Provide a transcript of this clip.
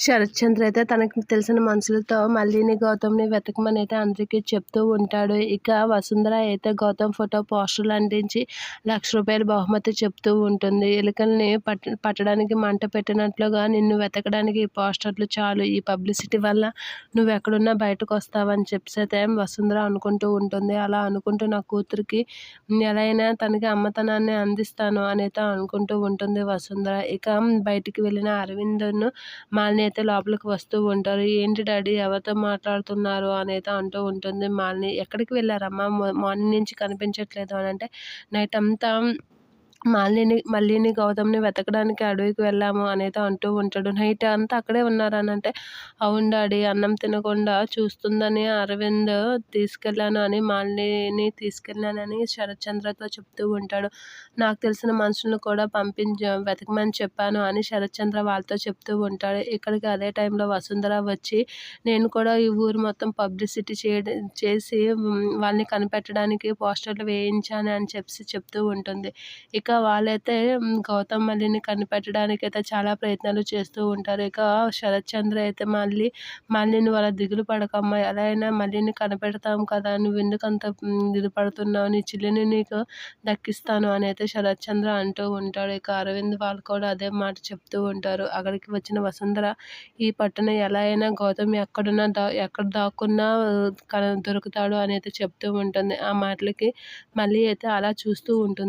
శరత్చంద్ర అయితే తనకి తెలిసిన మనుషులతో మళ్ళీని గౌతమ్ని వెతకమని అయితే అందరికీ చెప్తూ ఉంటాడు. ఇక వసుంధర అయితే గౌతమ్ ఫోటో పోస్టర్లు అంటించి లక్ష రూపాయల బహుమతి చెప్తూ ఉంటుంది. ఎలుకల్ని పట్ పట్టడానికి మంట పెట్టినట్లుగా నిన్ను వెతకడానికి ఈ పోస్టర్లు చాలు. ఈ పబ్లిసిటీ వల్ల నువ్వు ఎక్కడున్నా బయటకు వస్తావని చెప్పేసి వసుంధర అనుకుంటూ ఉంటుంది. అలా అనుకుంటూ నా కూతురికి ఎలా అయినా తనకి అమ్మతనాన్ని అందిస్తాను అని అయితే అనుకుంటూ ఉంటుంది వసుంధర. ఇక బయటికి వెళ్ళిన అరవింద్ను మాలిని అయితే లోపలికి వస్తూ ఉంటారు ఏంటి డాడీ ఎవరితో మాట్లాడుతున్నారు? అని అయితే అంటూ ఉంటుంది. మాలిని ఎక్కడికి వెళ్ళారమ్మా? మార్నింగ్ నుంచి కనిపించట్లేదు అని అంటే నైట్ అంతా మాలిని మళ్ళీని గౌతమ్ని వెతకడానికి అడవికి వెళ్ళాము అనేది అంటూ ఉంటాడు. నైట్ అంతా అక్కడే ఉన్నారనంటే అవును డాడీ అన్నం తినకుండా చూస్తుందని అరవింద్ తీసుకెళ్ళాను అని మాలిని తీసుకెళ్ళానని శరత్చంద్రతో చెప్తూ ఉంటాడు. నాకు తెలిసిన మనుషులను కూడా పంపించ వెతకమని చెప్పాను అని శరత్చంద్ర వాళ్ళతో చెప్తూ ఉంటాడు. ఇక్కడికి అదే టైంలో వసుంధర వచ్చి నేను కూడా ఈ ఊరు మొత్తం పబ్లిసిటీ చేయడం చేసి వాళ్ళని కనిపెట్టడానికి పోస్టర్లు వేయించాను అని చెప్పి చెప్తూ ఉంటుంది. ఇక వాళ్ళైతే గౌతమ్ మల్లిని కనిపెట్టడానికి అయితే చాలా ప్రయత్నాలు చేస్తూ ఉంటారు. ఇక శరత్చంద్ర అయితే మళ్ళీ మల్లిని వాళ్ళ దిగులు పడకమ్మా ఎలా అయినా మళ్ళీని కనిపెడతాం కదా నువ్వు ఎందుకు అంత ఇది పడుతున్నావు నీ చెల్లిని నీకు దక్కిస్తాను అని అయితే శరత్చంద్ర అంటూ ఉంటాడు. ఇక అరవింద్ వాళ్ళు కూడా అదే మాట చెప్తూ ఉంటారు. అక్కడికి వచ్చిన వసుంధర ఈ పట్టణ ఎలా అయినా గౌతమ్ ఎక్కడున్నా దా ఎక్కడ దాక్కున్నా దొరుకుతాడు అని అయితే చెప్తూ ఉంటుంది. ఆ మాటలకి మళ్ళీ అయితే అలా చూస్తూ ఉంటుంది.